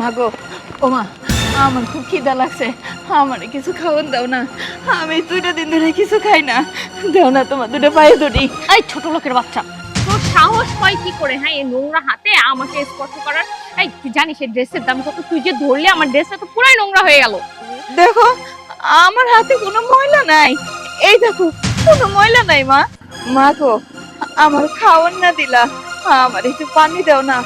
মাগো ও মা আমার খুব খিদা লাগছে। আমার কিছু খাওয়ান দাও না। আমি দুইটা দিন ধরে কিছু খাই না। দাও না তোমার দুটো পায়ে ধরি। এই ছোট লোকের বাচ্চা তোর সাহস হয় কি করে? হ্যাঁ এই নোংরা হাতে আমাকে স্পর্শ করার। এই তুই জানিস এই ড্রেসের দাম কত? তুই যে ধরলে আমার ড্রেসটা তো পুরাই নোংরা হয়ে গেল। দেখো আমার হাতে কোনো ময়লা নাই। এই দেখো কোনো ময়লা নাই মা। মা গো আমার খাওয়ান না দিলা। আমার একটু পানি দাও না।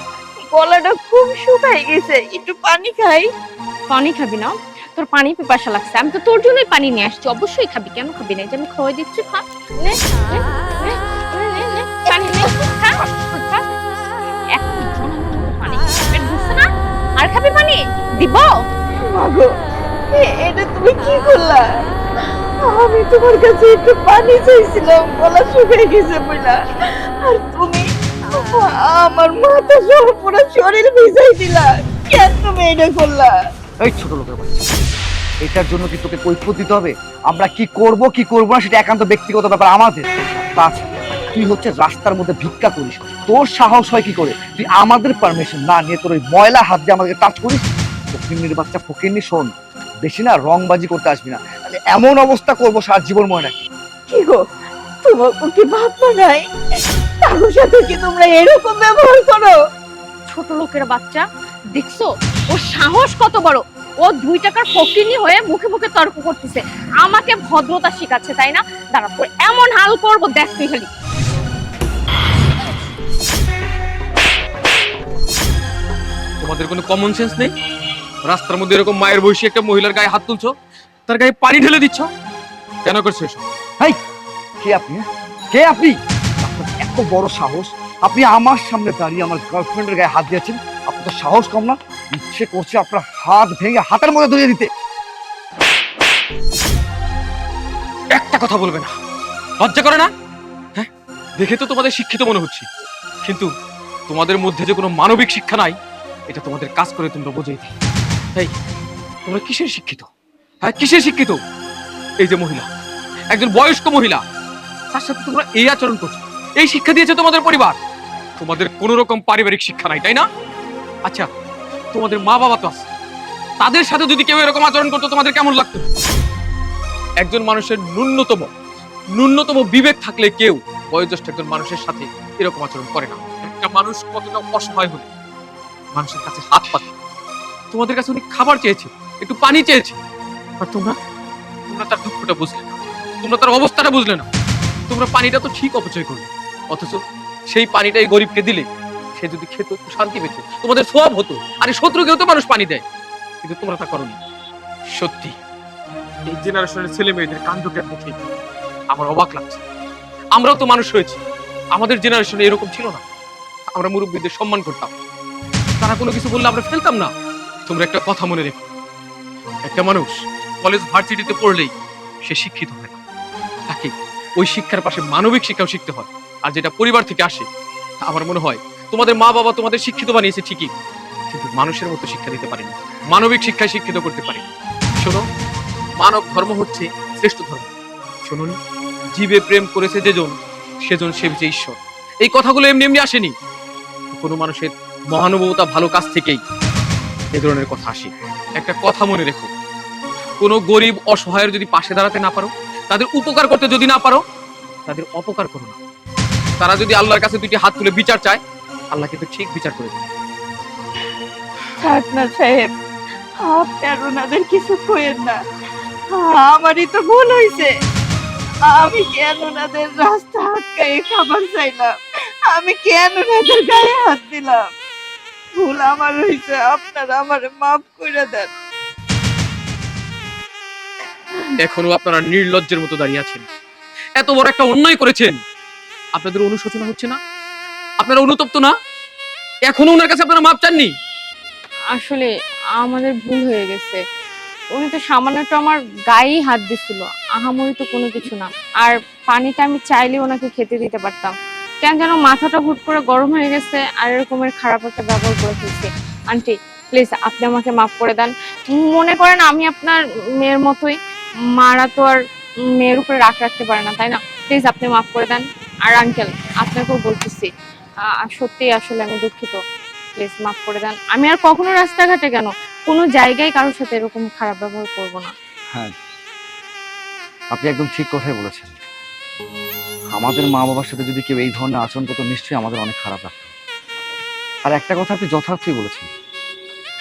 গলাটা খুব শুকাই গেছে। একটু পানি খাই। পানি খাবি না? তোর পানি পিপাসা লাগছে। আমি তো তোর জন্যই পানি নিয়ে আসছি। অবশ্যই খাবি। কেন খাবি না? যে আমি খাওয়াই দিচ্ছি খা। নে, পানি পানি পেট? আর খাবি পানি? দিব? মাগো এটা তুমি কি করলা? আমি তোমার কাছে একটু পানি চাইছিলাম। গলা শুকিয়ে গেছে বইলা। আর তুমি আমার মাথা পুরো শরীর ভিজাই দিলা। কেন তুমি এটা করলা? এই ছোট লোকের বাচ্চা। এটার জন্য কি তোকে কৈফত দিতে হবে? আমরা কি করব কি করব না সেটা একান্ত ব্যক্তিগত ব্যাপার আমাদের। তাছাড়া তুই হচ্ছে রাস্তার মধ্যে ভিক্ষা করিস। তোর সাহস হয় কি করে? তুই আমাদের পারমিশন না নিয়ে তোর ওই ময়লা হাত দিয়ে আমাদেরকে টাচ করিস? ফকিন্নির বাচ্চা ফকিন্নি শোন বেশি না রংবাজি করতে আসবি না। এমন অবস্থা করব সারা জীবন মনে রাখি কি গো? তোমার কি ভাবনা নাই? তার সাথে কি তোমরা এরকম ব্যবহার করো? ছোট লোকের বাচ্চা দেখছ? ওর সাহস কত বড়। ও দুই টাকার ফকিনি হয়ে মুখে মুখে তর্ক করতেছে। আমাকে ভদ্রতা শিখাচ্ছে তাই না? দাঁড়া এমন হাল করব দেখ তুই খালি। তোমাদের কোনো কমন সেন্স নেই? রাস্তার মধ্যে এরকম মায়ের বয়সী একটা মহিলার গায়ে হাত তুলছো? তার গায়ে পানি ঢেলে দিচ্ছ? কেন করছ এসব? কে আপনি? কে আপনি? এত বড় সাহস। আপনি আমার সামনে দাঁড়িয়ে আমার গার্লফ্রেন্ডের গায়ে হাত দিয়েছেন। আপনার সাহস কম না। ইচ্ছে করছে আপনার হাত ভেঙে হাতের মধ্যে ধরিয়ে দিতে। একটা কথা বলবে না। লজ্জা করে না? হ্যাঁ? দেখে তো তোমাদের শিক্ষিত মনে হচ্ছে। কিন্তু তোমাদের মধ্যে যে কোনো মানবিক শিক্ষা নাই, এটা তোমাদের কাজ করে তোমরা বোঝাই দিই এই, তোমরা কিসের শিক্ষিত? হ্যাঁ কিসের শিক্ষিত? এই যে মহিলা, একজন বয়স্ক মহিলা তার সাথে তোমরা এই আচরণ করছ। এই শিক্ষা দিয়েছে তোমাদের পরিবার। তোমাদের কোনো রকম পারিবারিক শিক্ষা নাই, তাই না? আচ্ছা তোমাদের মা বাবা তো আছে। তাদের সাথে যদি কেউ এরকম আচরণ করতো, তোমাদের কেমন লাগতো? একজন মানুষের ন্যূনতম ন্যূনতম বিবেক থাকলে কেউ বয়োজ্যেষ্ঠ একজন মানুষের সাথে এরকম আচরণ করে না। একটা মানুষ কতটা অসহায় হলে মানুষের কাছে হাত পাতে। তোমাদের কাছে উনি খাবার চেয়েছে, একটু পানি চেয়েছে। আর তোমরা তোমরা তার দুঃখটা বুঝলে না। তোমরা তার অবস্থাটা বুঝলে না। তোমরা পানিটা তো ঠিক অপচয় করলে। অথচ সেই পানিটাই গরিবকে দিলে, সে যদি খেত শান্তি পেত, তোমাদের সব হতো, আরে শত্রুকেও তো মানুষ পানি দেয়। কিন্তু তোমরা তা করনি। সত্যি, এই জেনারেশনের ছেলে মেয়েদের কাণ্ডকে দেখে আমার অবাক লাগছে। আমরাও তো মানুষ হয়েছি। আমাদের জেনারেশনে এরকম ছিল না। আমরা মুরব্বীদের সম্মান করতাম। তারা কোনো কিছু বললে আমরা ফেলতাম না। তোমরা একটা কথা মনে রেখো। একটা মানুষ কলেজ ভার্সিটিতে পড়লেই সে শিক্ষিত হয় ওই শিক্ষার পাশে মানবিক শিক্ষাও শিখতে হয়। আর যেটা পরিবার থেকে আসে, আমার মনে হয় তোমাদের মা বাবা তোমাদের শিক্ষিত বানিয়েছে ঠিকই, কিন্তু মানুষের মতো শিক্ষা দিতে পারেনি মানবিক শিক্ষায় শিক্ষিত করতে পারেনি শোনো, মানব ধর্ম হচ্ছে শ্রেষ্ঠ ধর্ম। শুনুন, জীবে প্রেম করেছে যেজন, সেজন সেবিছে ঈশ্বর। এই কথাগুলো এমনি এমনি আসেনি। কোনো মানুষের মহানুভবতা ভালো কাজ থেকেই এ ধরনের কথা আসে। একটা কথা মনে রেখো, কোনো গরিব অসহায়ের যদি পাশে দাঁড়াতে না পারো তাদের উপকার করতে যদি না পারো, তাদের অপকার করো না। তারা যদি আল্লাহর কাছে দুটি হাত তুলে বিচার চায়, আল্লাহ কিন্তু ঠিক বিচার করে দেবে। কিছু আমারই তো ভুল হয়েছে আমি কেন ওনাদের রাস্তা খাবার আমি কেন ওনাদের গায়ে হাত দিলাম? ভুল আমার আপনারা আমার মাফ করে দেন। এখনও আপনারা নির্লজ্জের মতো দাঁড়িয়ে আছেন। এত বড় একটা অন্যায় করেছেন। আপনাদের অনুশোচনা হচ্ছে না? আপনারা অনুতপ্ত না? এখনও ওনার কাছে আপনারা মাপ চাননি? আসলে আমাদের ভুল হয়ে গেছে। উনি তো সামান্য একটু আমার গায়েই হাত দিছিল। আহামরি তো কোনো কিছু না। আর পানিটা আমি চাইলে ওনাকে খেতে দিতে পারতাম। কেন যেন মাথাটা হুট করে গরম হয়ে গেছে আর এরকমের খারাপ একটা ব্যবহার করে ফেলছি। আন্টি, প্লিজ, আপনি আমাকে মাফ করে দেন। মনে করেন আমি আপনার মেয়ের মতোই। মারা তো আর মেয়ের উপরে রাগ রাখতে পারে না, তাই না? প্লিজ আপনি মাফ করে দেন। আর আঙ্কেল আপনাকেও বলতেছি সত্যি আসলে আমি দুঃখিত। প্লিজ মাফ করে দেন। আমি আর কখনো রাস্তাঘাটে কেন? কোনো জায়গায় কারোর সাথে এরকম খারাপ ব্যবহার করব না। হ্যাঁ আপনি একদম ঠিক কথাই বলেছেন। আমাদের মা বাবার সাথে যদি কেউ এই ধরনের আচরণ করতো, নিশ্চয়ই আমাদের অনেক খারাপ লাগতো। আর একটা কথা আপনি যথার্থই বলেছেন।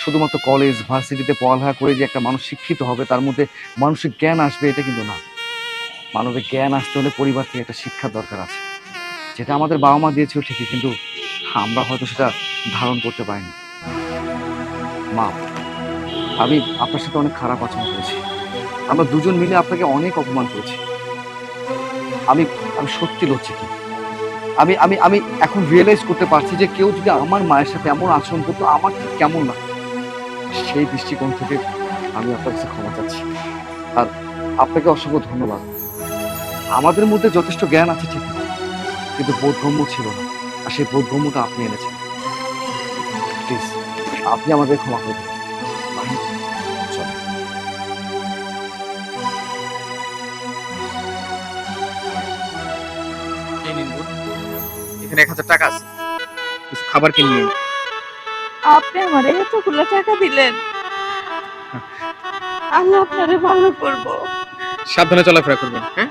শুধুমাত্র কলেজ ভার্সিটিতে পড়ালেখা করে যে একটা মানুষ শিক্ষিত হবে, তার মধ্যে মানসিক জ্ঞান আসবে, এটা কিন্তু না। মানবিক জ্ঞান আসতে হলে পরিবার থেকে একটা শিক্ষার দরকার আছে। যেটা আমাদের বাবা মা দিয়েছিল ঠিকই, কিন্তু আমরা হয়তো সেটা ধারণ করতে পারিনি। মা, আমি আপনার সাথে অনেক খারাপ আচরণ করেছি। আমরা দুজন মিলে আপনাকে অনেক অপমান করেছি। আমি আমি সত্যি লজ্জিত। আমি আমি আমি এখন রিয়েলাইজ করতে পারছি যে কেউ যদি আমার মায়ের সাথে এমন আচরণ করতো, আমার কেমন লাগে সেই দৃষ্টিকোণ থেকে আমি আপনার কাছে ক্ষমা চাচ্ছি। আর আপনাকে অসংখ্য ধন্যবাদ। আমাদের মধ্যে যথেষ্ট জ্ঞান আছে ঠিক কিন্তু বোধগম্য ছিল না, আর সেই বোধগম্যটা আপনি এনেছেন। প্লিজ আপনি আমাদের ক্ষমা করবেন। এখানে এক হাজার টাকা আছে। খাবার কিনে নিন। আপনি আমার এতগুলো টাকা দিলেন। আল্লাহ আপনারে ভালো করব। সাবধানে চলাফেরা করবেন হ্যাঁ?